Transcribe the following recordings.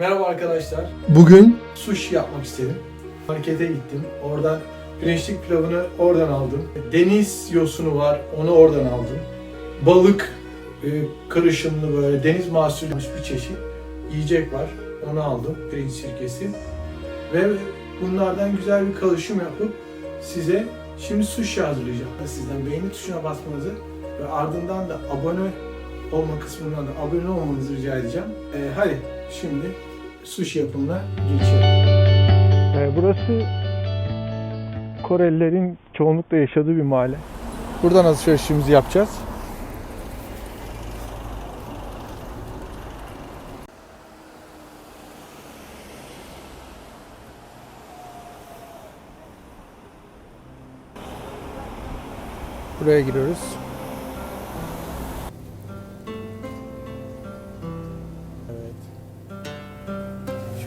Merhaba arkadaşlar. Bugün sushi yapmak istedim. Markete gittim. Oradan pirinçlik pilavını oradan aldım. Deniz yosunu var. Onu oradan aldım. Balık e, karışımlı böyle deniz mahsulü bir çeşit yiyecek var. Onu aldım. Pirinç sirkesi. Ve bunlardan güzel bir karışım yapıp size şimdi sushi hazırlayacağım. Sizden beğeni tuşuna basmanızı ve ardından da abone olma kısmından da abone olmanızı rica edeceğim. Ee, hadi şimdi sushi yapımına geçelim. Ee, burası Korelilerin çoğunlukla yaşadığı bir mahalle. Buradan alışverişimizi yapacağız. Buraya giriyoruz.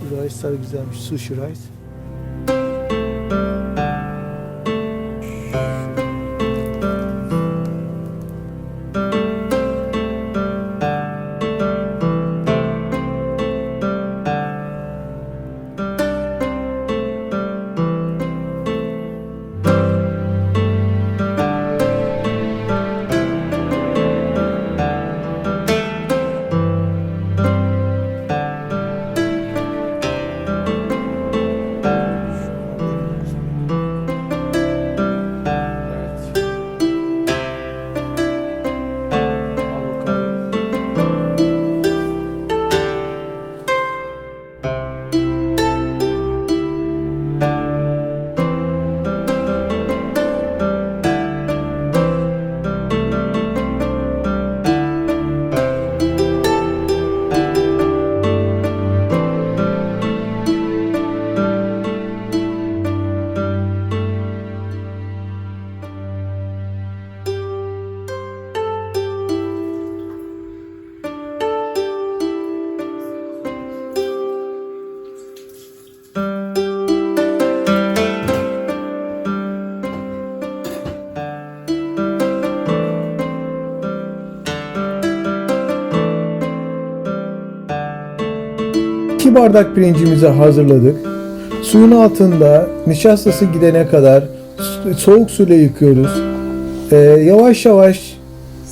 Şu rice'lar güzelmiş. Sushi rice. İki bardak pirincimizi hazırladık. Suyun altında nişastası gidene kadar so- soğuk suyla yıkıyoruz. Ee, yavaş yavaş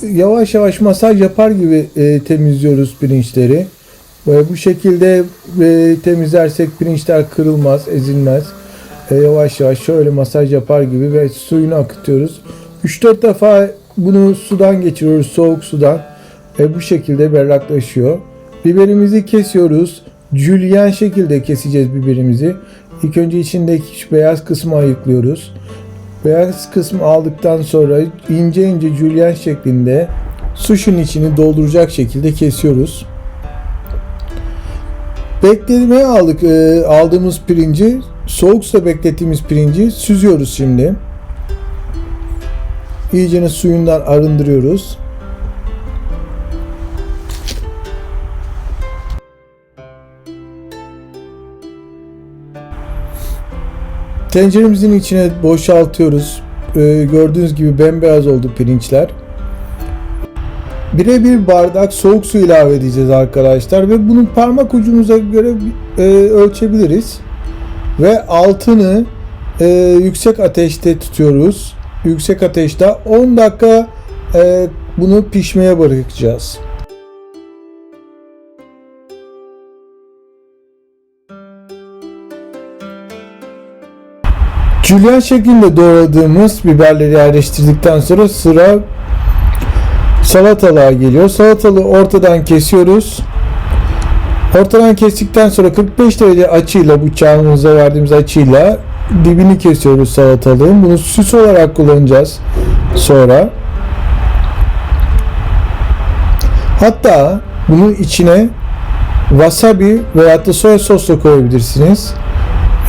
yavaş yavaş masaj yapar gibi e, temizliyoruz pirinçleri. Ve bu şekilde e, temizlersek pirinçler kırılmaz, ezilmez. E, yavaş yavaş şöyle masaj yapar gibi ve suyunu akıtıyoruz. 3-4 defa bunu sudan geçiriyoruz, soğuk sudan. E, bu şekilde berraklaşıyor. Biberimizi kesiyoruz. Jülyen şekilde keseceğiz biberimizi. İlk önce içindeki beyaz kısmı ayıklıyoruz. Beyaz kısmı aldıktan sonra ince ince jülyen şeklinde suşun içini dolduracak şekilde kesiyoruz. Beklemeye aldık e, aldığımız pirinci, soğuk suda beklettiğimiz pirinci süzüyoruz şimdi. İyicene suyundan arındırıyoruz. Tenceremizin içine boşaltıyoruz. Ee, gördüğünüz gibi bembeyaz oldu pirinçler. Birebir bardak soğuk su ilave edeceğiz arkadaşlar ve bunu parmak ucumuza göre e, ölçebiliriz. Ve altını e, yüksek ateşte tutuyoruz. Yüksek ateşte 10 dakika e, bunu pişmeye bırakacağız. Jülyen şeklinde doğradığımız biberleri yerleştirdikten sonra sıra salatalığa geliyor. Salatalığı ortadan kesiyoruz. Ortadan kestikten sonra 45 derece açıyla bıçağımıza verdiğimiz açıyla dibini kesiyoruz salatalığın. Bunu süs olarak kullanacağız sonra. Hatta bunun içine wasabi veya da soya sos koyabilirsiniz.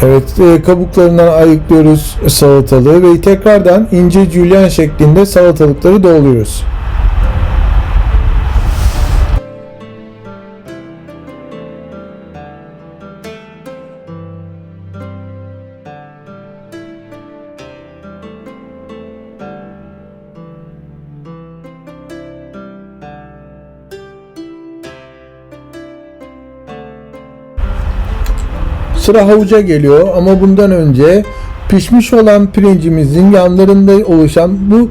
Evet, e, kabuklarından ayıklıyoruz salatalığı ve tekrardan ince jülyen şeklinde salatalıkları doğruyoruz. Sıra havuca geliyor ama bundan önce pişmiş olan pirincimizin yanlarında oluşan bu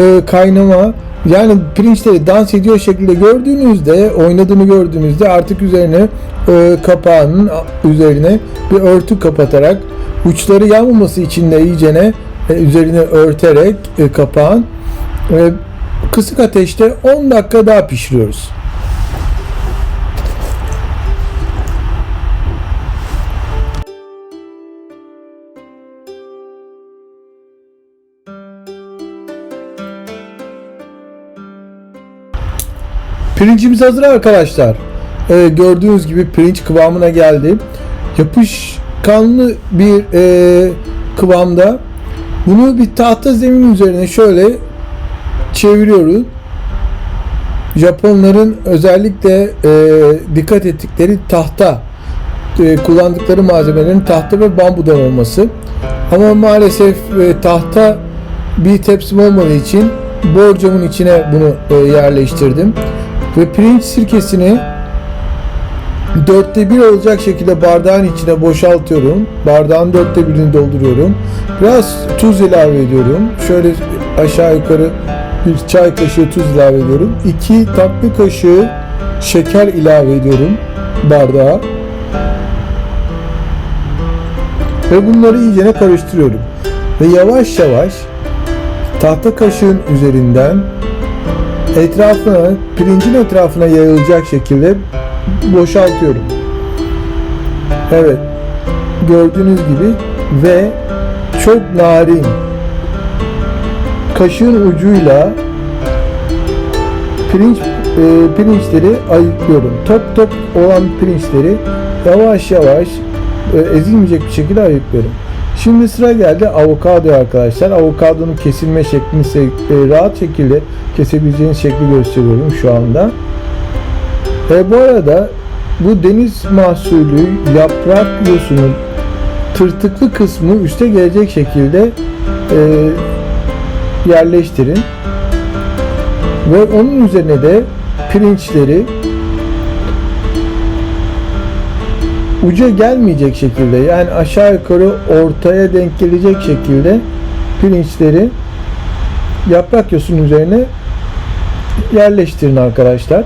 e, kaynama yani pirinçleri dans ediyor şekilde gördüğünüzde oynadığını gördüğünüzde artık üzerine e, kapağının üzerine bir örtü kapatarak uçları yanmaması için de iyicene e, üzerine örterek e, kapağın e, kısık ateşte 10 dakika daha pişiriyoruz. Pirincimiz hazır arkadaşlar. Ee, gördüğünüz gibi pirinç kıvamına geldi. Yapışkanlı bir e, kıvamda. Bunu bir tahta zemin üzerine şöyle çeviriyoruz. Japonların özellikle e, dikkat ettikleri tahta e, kullandıkları malzemelerin tahta ve bambudan olması. Ama maalesef e, tahta bir tepsim olmadığı için borcamın içine bunu e, yerleştirdim. Ve pirinç sirkesini dörtte bir olacak şekilde bardağın içine boşaltıyorum. Bardağın dörtte birini dolduruyorum. Biraz tuz ilave ediyorum. Şöyle aşağı yukarı bir çay kaşığı tuz ilave ediyorum. 2 tatlı kaşığı şeker ilave ediyorum bardağa. Ve bunları iyicene karıştırıyorum. Ve yavaş yavaş tahta kaşığın üzerinden etrafına, pirincin etrafına yayılacak şekilde boşaltıyorum. Evet. Gördüğünüz gibi ve çok narin kaşığın ucuyla pirinç e, pirinçleri ayıklıyorum. Top top olan pirinçleri yavaş yavaş e, ezilmeyecek bir şekilde ayıklıyorum. Şimdi sıra geldi avokado arkadaşlar. Avokadonun kesilme şeklini e, rahat şekilde kesebileceğiniz şekli gösteriyorum şu anda. E, bu arada bu deniz mahsulü yaprak yosunun tırtıklı kısmı üste gelecek şekilde e, yerleştirin. Ve onun üzerine de pirinçleri uca gelmeyecek şekilde yani aşağı yukarı ortaya denk gelecek şekilde pirinçleri yaprak yosunun üzerine yerleştirin arkadaşlar.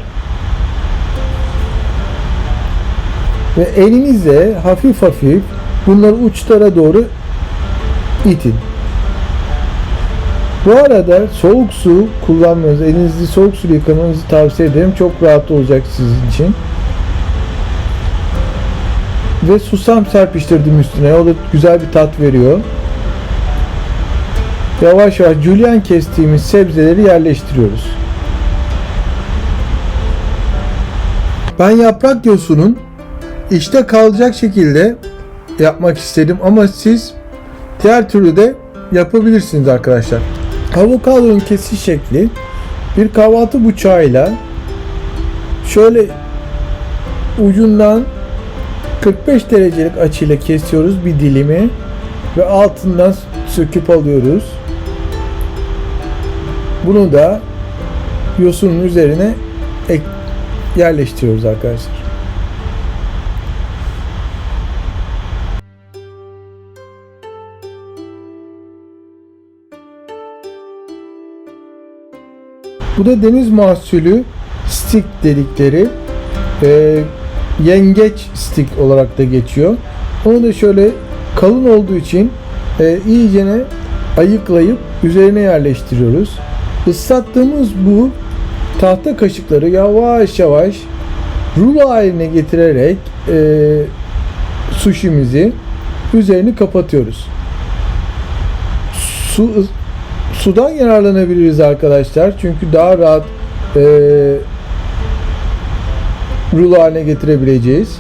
Ve elinizle hafif hafif bunları uçlara doğru itin. Bu arada soğuk su kullanmanızı, elinizi soğuk suyla yıkamanızı tavsiye ederim. Çok rahat olacak sizin için. Ve susam serpiştirdim üstüne. O da güzel bir tat veriyor. Yavaş yavaş julienne kestiğimiz sebzeleri yerleştiriyoruz. Ben yaprak yosunun işte kalacak şekilde yapmak istedim ama siz diğer türlü de yapabilirsiniz arkadaşlar. Avokadonun kesiş şekli bir kahvaltı bıçağıyla şöyle ucundan 45 derecelik açıyla kesiyoruz bir dilimi ve altından söküp alıyoruz. Bunu da yosunun üzerine ek yerleştiriyoruz arkadaşlar. Bu da deniz mahsulü stick dedikleri e, yengeç stick olarak da geçiyor. Onu da şöyle kalın olduğu için e, iyicene ayıklayıp üzerine yerleştiriyoruz. Islattığımız bu tahta kaşıkları yavaş yavaş rulo haline getirerek e, sushimizi üzerini kapatıyoruz. Su sudan yararlanabiliriz arkadaşlar. Çünkü daha rahat e, rulo haline getirebileceğiz.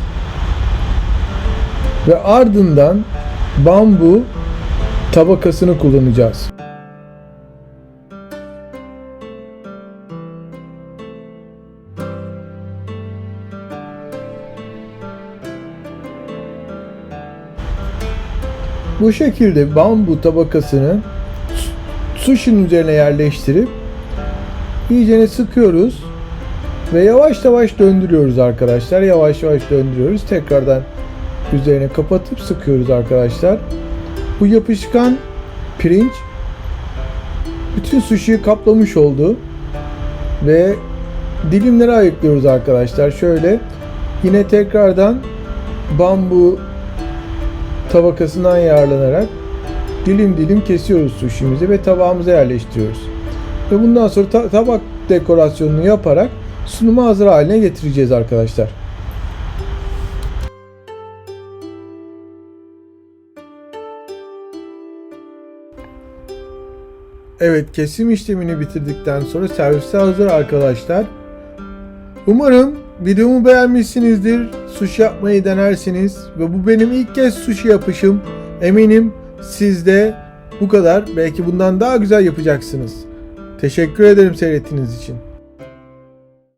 Ve ardından bambu tabakasını kullanacağız. Bu şekilde bambu tabakasını sushi'nin üzerine yerleştirip iyicene sıkıyoruz ve yavaş yavaş döndürüyoruz arkadaşlar. Yavaş yavaş döndürüyoruz. Tekrardan üzerine kapatıp sıkıyoruz arkadaşlar. Bu yapışkan pirinç bütün sushi'yi kaplamış oldu. Ve dilimlere ayıklıyoruz arkadaşlar. Şöyle yine tekrardan bambu tabakasından yararlanarak dilim dilim kesiyoruz sushi'mizi ve tabağımıza yerleştiriyoruz. Ve bundan sonra ta- tabak dekorasyonunu yaparak sunuma hazır haline getireceğiz arkadaşlar. Evet kesim işlemini bitirdikten sonra servise hazır arkadaşlar. Umarım videomu beğenmişsinizdir. Sushi yapmayı denersiniz ve bu benim ilk kez sushi yapışım. Eminim siz de bu kadar belki bundan daha güzel yapacaksınız. Teşekkür ederim seyrettiğiniz için.